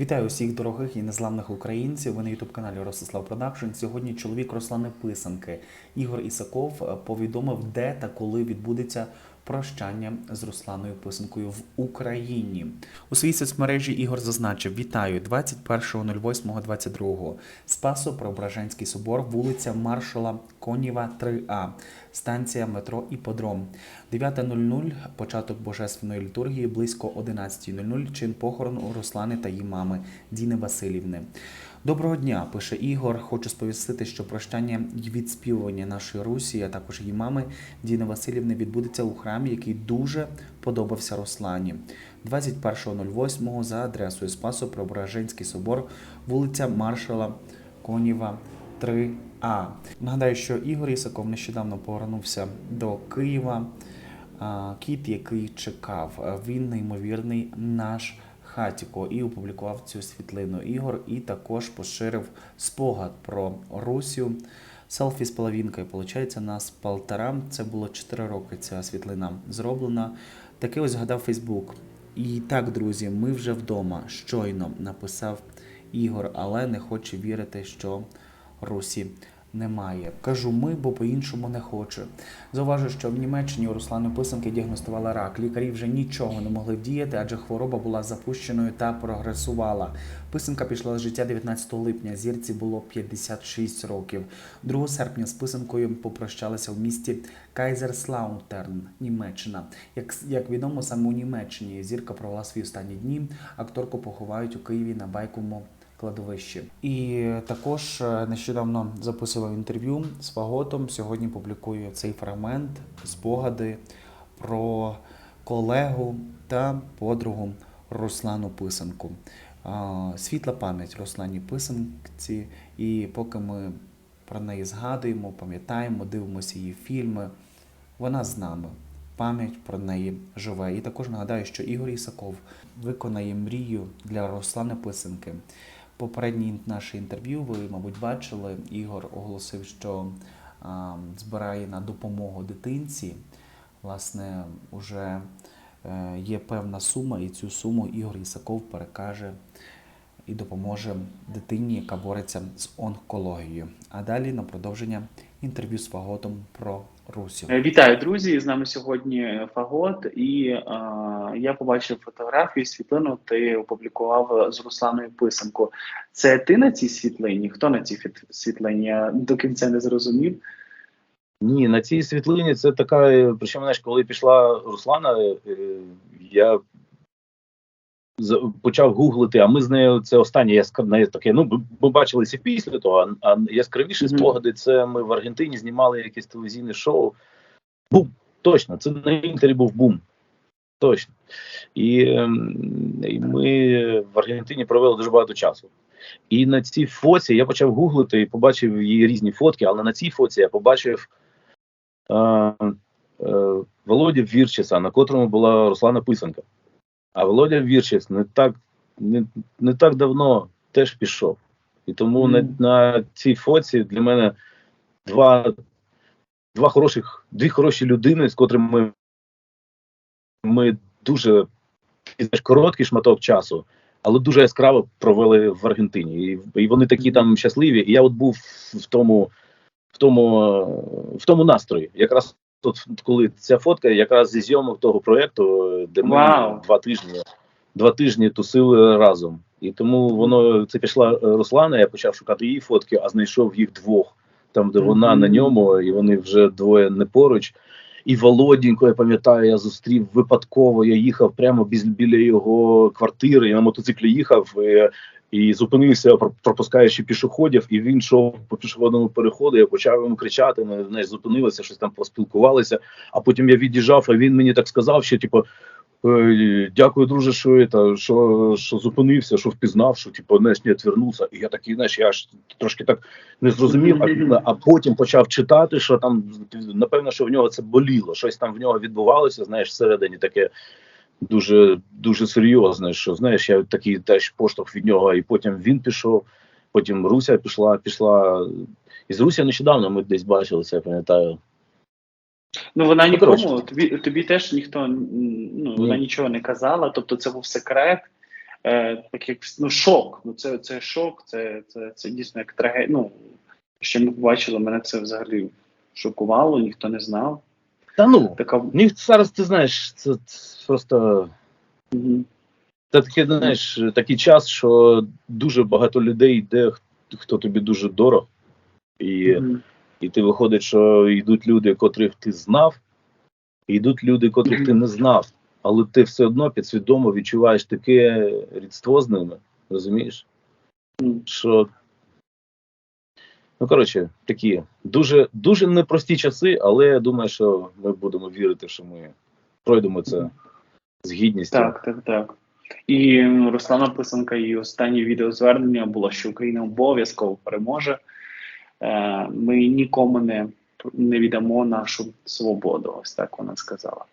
Вітаю усіх дорогих і незламних українців. Ви на ютуб каналі Ростислав Продакшн. Сьогодні чоловік Руслани Писанки Ігор Ісаков повідомив, де та коли відбудеться прощання з Русланою Писанкою в Україні. У своїй соцмережі Ігор зазначив: Вітаю 21.08.22. Спасо Преображенський собор, вулиця Маршала Конєва, 3А, станція метро Іподром. 9.00 початок божественної літургії, близько 11.00 чин похорону Руслани та її мами Діни Васильівни. Доброго дня, пише Ігор. Хочу сповістити, що прощання й відспівування нашої Русі, а також її мами Діни Васильівни відбудеться у храмі, який дуже подобався Руслані. 21.08 за адресою Спасо Преображенський собор, вулиця Маршала Конєва, 3А. Нагадаю, що Ігор Ісаков нещодавно повернувся до Києва. Кіт, який чекав, він неймовірний наш хатіко і опублікував цю світлину Ігор, і також поширив спогад про Русю. Селфі з половинкою, получається, нас полтора. Це було 4 роки. Ця світлина зроблена. Таке ось згадав Фейсбук. І так, друзі, ми вже вдома. Щойно написав Ігор, але не хоче вірити, що Русі немає. Кажу ми, бо по-іншому не хочу. Зауважу, що в Німеччині у Руслани Писанки діагностували рак. Лікарі вже нічого не могли вдіяти, адже хвороба була запущеною та прогресувала. Писанка пішла з життя 19 липня. Зірці було 56 років. 2 серпня з писанкою попрощалися в місті Кайзерслаунтерн, Німеччина. Як, як відомо, саме у Німеччині зірка провела свої останні дні. Акторку поховають у Києві на байковому кладовищі. І також е, нещодавно записував інтерв'ю з Фаготом. Сьогодні публікую цей фрагмент, спогади про колегу та подругу Руслану Писанку. Світла пам'ять Руслані Писанці, і поки ми про неї згадуємо, пам'ятаємо, дивимося її фільми, вона з нами. Пам'ять про неї живе. І також нагадаю, що Ігор Ісаков виконає мрію для Руслани Писанки. Попереднє наше інтерв'ю ви, мабуть, бачили. Ігор оголосив, що а, збирає на допомогу дитинці. Власне, вже е, є певна сума, і цю суму Ігор Ісаков перекаже і допоможе дитині, яка бореться з онкологією. А далі на продовження інтерв'ю з Фаготом про Русю. Е, Вітаю, друзі! З нами сьогодні Фагот, і е, я побачив фотографію, світлину. Ти опублікував з Русланою Писанко. Це ти на цій світлині? Хто на цій світлині? Я до кінця не зрозумів. Ні, на цій світлині це така. е, Причому, знаєш, коли пішла Руслана, е, я почав гуглити, а ми з нею це останнє яскраве таке. Ну, ми- бачилися після того, а, а яскравіші Мгм. спогади це ми в Аргентині знімали якесь телевізійне шоу. Бум, точно, це на інтері був бум. Точно. І, ем, і ми в Аргентині провели дуже багато часу. І на цій фоці я почав гуглити і побачив її різні фотки, але на цій фоці я побачив е, е, Володя Вірчеса, на котрому була Руслана Писанка. А Володя Вірчес не так, не, не так давно теж пішов. І тому Мгм. на, на цій фоці для мене два, два хороших, дві хороші людини, з котрими ми, ми дуже знаєш, короткий шматок часу, але дуже яскраво провели в Аргентині. І, і вони такі там щасливі. І я от був в тому, в тому, в тому настрої. Якраз тут, коли ця фотка, якраз зі зйомок того проєкту, де ми Вау. два тижні, два тижні тусили разом. І тому воно це пішла е, Руслана. Я почав шукати її фотки, а знайшов їх двох, там, де вона на ньому, і вони вже двоє не поруч. І Володінько, я пам'ятаю, я зустрів випадково. Я їхав прямо біз- біля його квартири. Я на мотоциклі їхав і, і зупинився, про- пропускаючи пішоходів. І він йшов по пішохідному переходу. Я почав йому кричати. Ми знаєш, зупинилися, щось там поспілкувалися. А потім я від'їжджав, а він мені так сказав, що типу. «Е, Дякую, друже, що, это, що, що зупинився, що впізнав, що типу, знаєш, не відвернувся. І я такий, знаєш, я аж трошки так не зрозумів, а, а потім почав читати, що там напевно, що в нього це боліло. Щось там в нього відбувалося, знаєш, всередині таке дуже дуже серйозне. Що знаєш, я такий теж поштовх від нього, і потім він пішов, потім Руся пішла, пішла. І з Руся нещодавно ми десь бачилися, я пам'ятаю. Ну вона Ну, нікому, тобі, тобі теж ніхто ну, вона Ні. нічого не казала, тобто це був секрет. е, так як ну шок. Ну це, це шок, це, це, це дійсно як трагедія. Ну що ми побачили, мене це взагалі шокувало, ніхто не знав. Та ну, Така ні, зараз ти знаєш, це, це просто. Це такий, знаєш, такий час, що дуже багато людей йде, хто- тобі дуже дорог, і, Мгм. і ти виходить, що йдуть люди, котрих ти знав, і йдуть люди, котрих ти не знав, але ти все одно підсвідомо відчуваєш таке рідство з ними, розумієш? Що ну коротше, такі дуже дуже непрості часи, але я думаю, що ми будемо вірити, що ми пройдемо це з гідністю. Так, так, так. І Руслана Писанка, її останнє відеозвернення було, що Україна обов'язково переможе. Е, Ми нікому не, не віддамо нашу свободу. Ось так вона сказала.